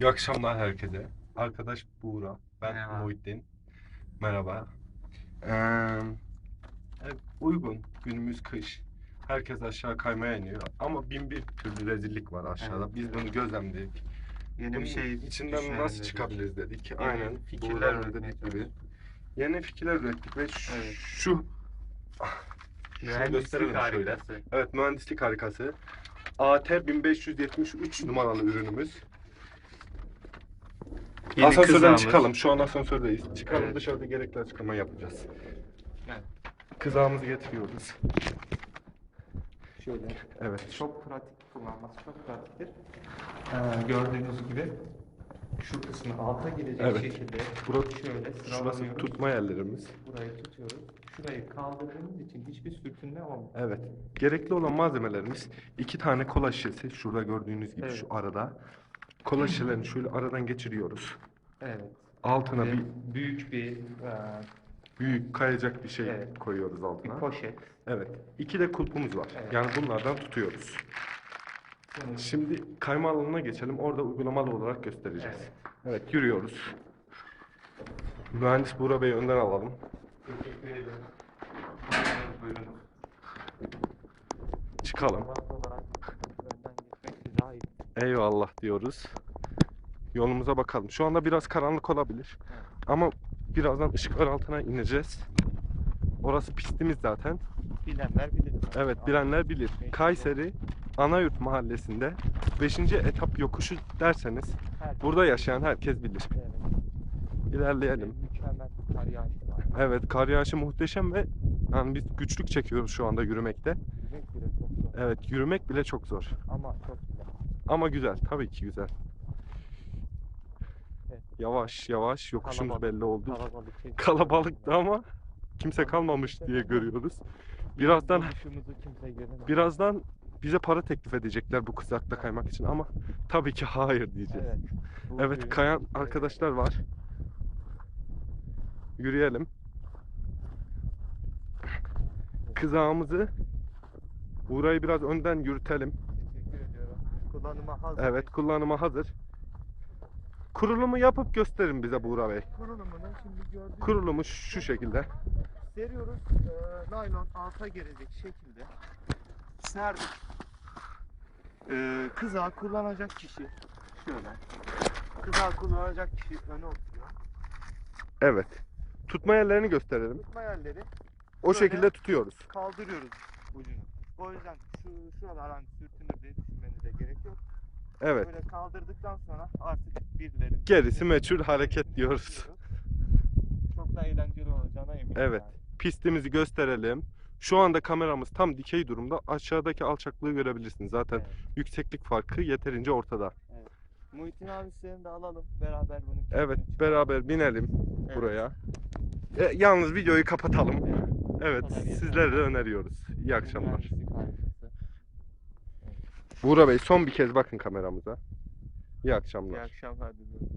İyi akşamlar herkese. Arkadaş Buğra, ben Merhaba. Muhittin. Merhaba. Ee, evet, uygun, günümüz kış. Herkes aşağı kaymaya iniyor ama bin bir türlü rezillik var aşağıda. Evet, Biz bunu gözlemledik. Yeni Bunun bir şey içinden nasıl dedik. çıkabiliriz dedik. Yeni Aynen. fikirler dediği gibi. Yeni fikirler ürettik ve şu, Evet. şu Mühendislik şöyle. harikası. Evet, mühendislik harikası. AT 1573 numaralı ürünümüz. Yeni Asansörden kızağımız. çıkalım. Şu an asansördeyiz. Çıkalım Evet. dışarıda gerekli açıklama yapacağız. Evet. Kızağımızı getiriyoruz. Şöyle. Evet. Çok pratik kullanması çok pratiktir. Ee, gördüğünüz gibi şu kısmı alta girecek Evet. şekilde Burası, şöyle şurası sıralanıyoruz. tutma yerlerimiz. Burayı tutuyoruz. Şurayı kaldırdığımız için hiçbir sürtünme olmuyor. Evet. Gerekli olan malzemelerimiz iki tane kola şişesi. Şurada gördüğünüz gibi Evet. şu arada. Kola şişelerini şöyle aradan geçiriyoruz. Evet. Altına bir büyük bir e, büyük kayacak bir şey Evet. koyuyoruz bir altına. poşet. Evet. İki de kulpumuz var. Evet. Yani bunlardan tutuyoruz. Bunu- Şimdi kayma alanına geçelim. Orada uygulamalı olarak göstereceğiz. Evet. Evet, yürüyoruz. Mühendis Buğra Bey'i önden alalım. Teşekkür ederim. Buyurun. Çıkalım. Olarak önden gitmek size ait. Eyvallah diyoruz. Yolumuza bakalım. Şu anda biraz karanlık olabilir. Ama birazdan ışıklar altına ineceğiz. Orası pistimiz zaten. Bilenler bilir. Evet, bilenler bilir. Kayseri Anayurt Mahallesi'nde 5. etap yokuşu derseniz burada yaşayan herkes bilir. İlerleyelim. Mükemmel bir kar yağışı var. Evet, kar yağışı muhteşem ve yani biz güçlük çekiyoruz şu anda yürümekte. Yürümek bile çok zor. Evet, yürümek bile çok zor. Ama çok güzel. Ama güzel, tabii ki güzel. Evet. Yavaş yavaş yokuşumuz Kalabalık, belli oldu. Kalabalık. şey- Kalabalıktı ama kimse kalmamış diye görüyoruz. Birazdan birazdan bize para teklif edecekler bu kızakta kaymak için ama tabii ki hayır diyeceğiz. Evet. Evet, kayan arkadaşlar var. Yürüyelim. Kızağımızı Uğra'yı biraz önden yürütelim. Teşekkür ediyorum. Kullanıma hazır. Evet, kullanıma hazır. Kurulumu yapıp gösterin bize Buğra Bey. Kurulumunu şimdi gördüğünüz Kurulumu şu şekilde. seriyoruz. Ee, naylon alta gelecek şekilde serdik. Ee, kızağı kullanacak kişi şöyle. Kızağı kullanacak kişi öne oturuyor. Evet. Tutma yerlerini gösterelim. Tutma yerleri O şekilde tutuyoruz. kaldırıyoruz ucunu. O yüzden şu şuralar hani sürtünür diye düşünmenize gerek yok. Evet. Böyle kaldırdıktan sonra artık birilerinin Gerisi meçhul hareket diyoruz. Çok da eğlenceli olacağına eminim. Evet. yani. Pistimizi gösterelim. Şu anda kameramız tam dikey durumda. Aşağıdaki alçaklığı görebilirsiniz. Zaten Evet. yükseklik farkı yeterince ortada. Muhittin abi seni de alalım beraber bunu. Evet, beraber binelim Evet. buraya. E, yalnız videoyu kapatalım. Evet. Evet, sizlere de öneriyoruz. İyi akşamlar. Buğra Bey son bir kez bakın kameramıza. İyi İyi akşamlar. akşamlar diliyorum.